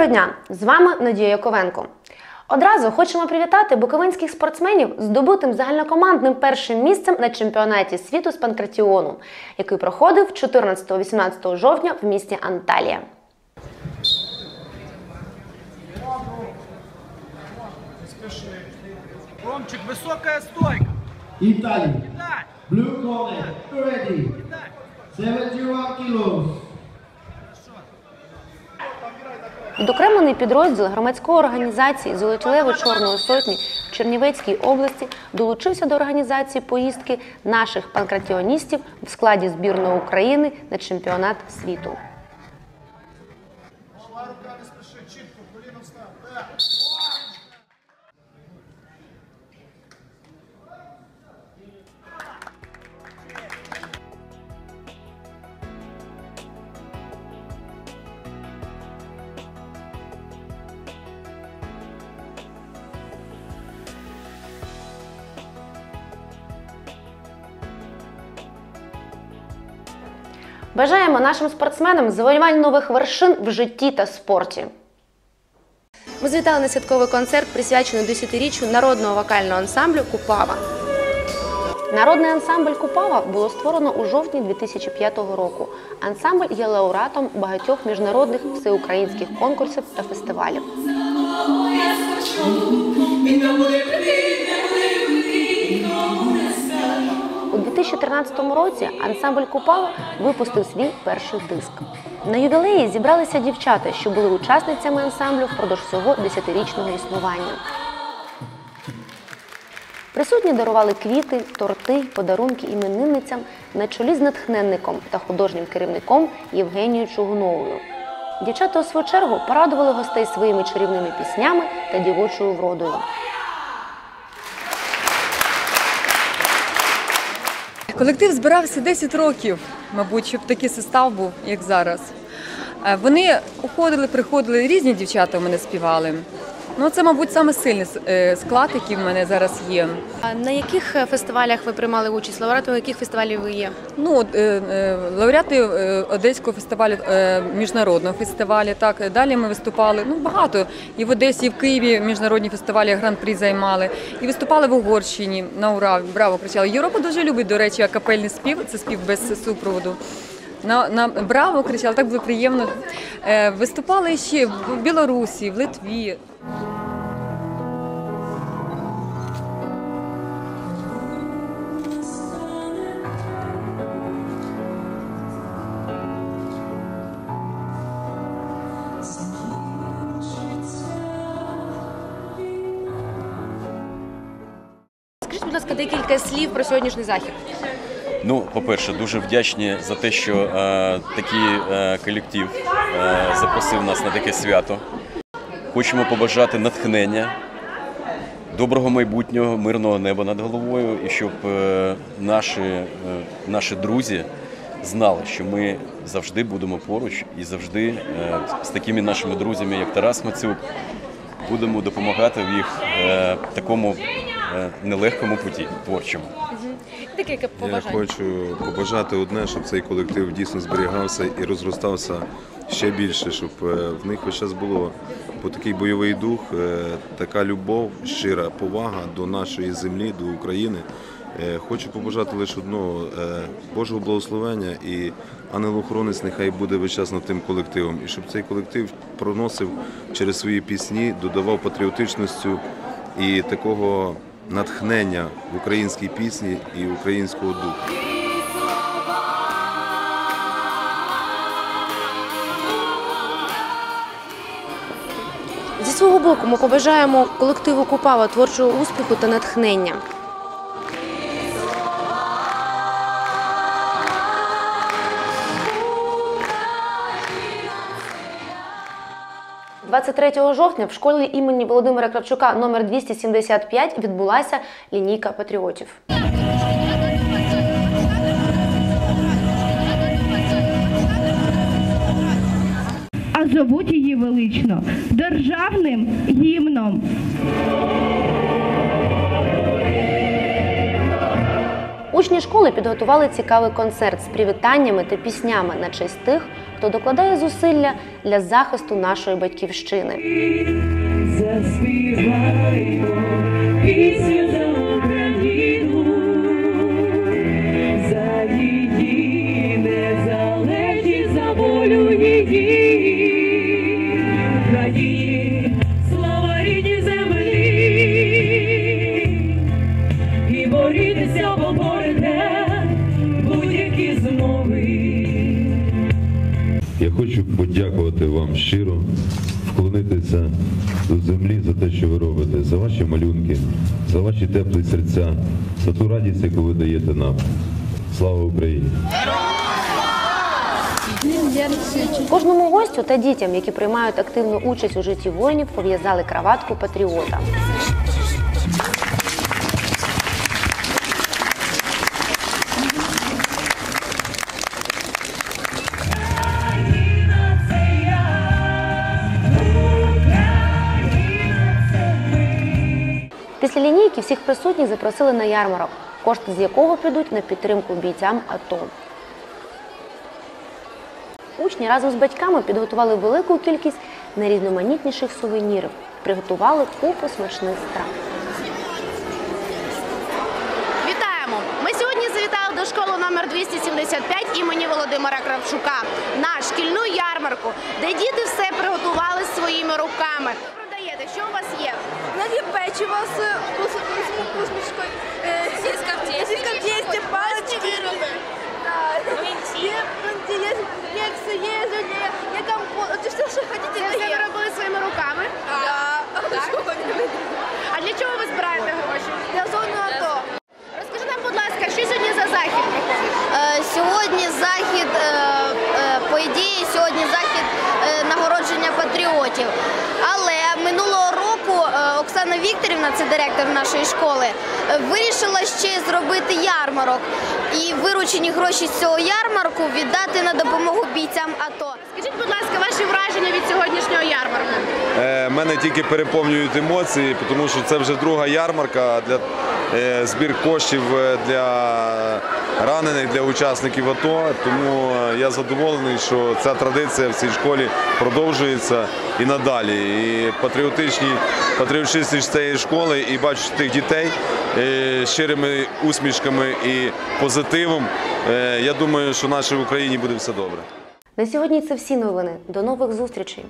Доброго дня! З вами Надія Яковенко. Одразу хочемо привітати буковинських спортсменів з здобутим загальнокомандним першим місцем на чемпіонаті світу з панкратіону, який проходив 14-18 жовтня в місті Анталія. Ромчик, высокая стойка. Дай, Blue corner, ready. 71 kilos. Відокремлений підрозділ громадської організації Золотілево Чорної сотні в Чернівецькій області долучився до організації поїздки наших панкратіоністів в складі збірної України на чемпіонат світу. Бажаємо нашим спортсменам завоювань нових вершин в житті та спорті. Ми звітали на святковий концерт, присвячений 10-річчю народного вокального ансамблю Купава. Народний ансамбль Купава було створено у жовтні 2005 року. Ансамбль є лауреатом багатьох міжнародних всеукраїнських конкурсів та фестивалів. 2013 році ансамбль Купава випустив свій перший диск. На ювілеї зібралися дівчата, що були учасницями ансамблю впродовж всього 10-річного існування. Присутні дарували квіти, торти, подарунки іменинницям на чолі з натхненником та художнім керівником Євгенією Чугуновою. Дівчата у свою чергу порадували гостей своїми чарівними піснями та дівочою вродою. Колектив збирався 10 років, мабуть, щоб такий состав був, як зараз. Е, Вони уходили, приходили, різні дівчата у мене співали. Ну, це, мабуть, саме сильний е, склад, який в мене зараз є. А на яких е, фестивалях ви приймали участь? Лауреатами яких фестивалів ви є? Ну, е, лауреати Одеського фестивалю, міжнародного фестивалю. Так, далі ми виступали. Ну, багато. І в Одесі, і в Києві міжнародні фестивалі гран-прі займали. І виступали в Угорщині на ура, браво кричали. Європа дуже любить, до речі, акапельний спів, це спів без супроводу. На, на браво кричали, так було приємно. Е, виступали ще в Білорусі, в Литві. Будь ласка, декілька слів про сьогоднішній захід. Ну, по-перше, дуже вдячні за те, що е, такий е, колектив е, запросив нас на таке свято. Хочемо побажати натхнення, доброго майбутнього, мирного неба над головою, і щоб е, наші, е, наші друзі знали, що ми завжди будемо поруч і завжди е, з такими нашими друзями, як Тарас Мацюк, будемо допомагати в їх такому нелегкому путі творчому. Декілька Я хочу побажати одне, щоб цей колектив дійсно зберігався і розростався ще більше, щоб е, в них весь час було по такий бойовий дух, е, така любов, щира повага до нашої землі, до України. Е, Хочу побажати лише одного Божого благословення і ангел-охоронець нехай буде весь час над тим колективом, і щоб цей колектив проносив через свої пісні, додавав патріотичності і такого натхнення в українській пісні і українського духу. Зі свого боку ми побажаємо колективу Купава творчого успіху та натхнення. «23 жовтня в школі імені Володимира Кравчука номер 275 відбулася лінійка патріотів. а зовуть її велично державним гімном. Учні школи підготували цікавий концерт з привітаннями та піснями на честь тих, хто докладає зусилля для захисту нашої батьківщини. Заспіваємо і борітеся поборете будь-які змови. Я хочу подякувати вам щиро, вклонитися до землі за те, що ви робите, за ваші малюнки, за ваші теплі серця, за ту радість, яку ви даєте нам. Слава Україні! Кожному гостю та дітям, які приймають активну участь у житті воїнів, пов'язали краватку патріота. Всіх присутніх запросили на ярмарок, кошти з якого підуть на підтримку бійцям АТО. Учні разом з батьками підготували велику кількість найрізноманітніших сувенірів, приготували купу смачних страв. Вітаємо! Ми сьогодні завітали до школи номер 275 імені Володимира Кравчука на шкільну ярмарку, де діти все приготували своїми руками. Продаєте, що у вас є? Наві печиво з усмішкою, сіска в тісті, сіска в тісті, палички. Є, є кекси, є желе, є компот. От все, що хотіте, Це ви робили своїми руками? Так. А для чого ви збираєте гроші? Для зони АТО. Розкажи нам, будь ласка, що сьогодні за захід? Е, Сьогодні захід, е, е, по ідеї, сьогодні захід нагородження патріотів. Але Оксана Вікторівна, це директор нашої школи, е, вирішила ще зробити ярмарок і виручені гроші з цього ярмарку віддати на допомогу бійцям АТО. Скажіть, будь ласка, ваші враження від сьогоднішнього ярмарку? Е, Мене тільки переповнюють емоції, тому що це вже друга ярмарка для збір коштів е, для ранених, для учасників АТО. Тому е, я задоволений, що ця традиція в цій школі продовжується і надалі. І патріотичні патріотичність цієї школи, і бачу тих дітей е, щирими усмішками і позитивом. Е, Я думаю, що нашій Україні буде все добре. На сьогодні це всі новини. До нових зустрічей!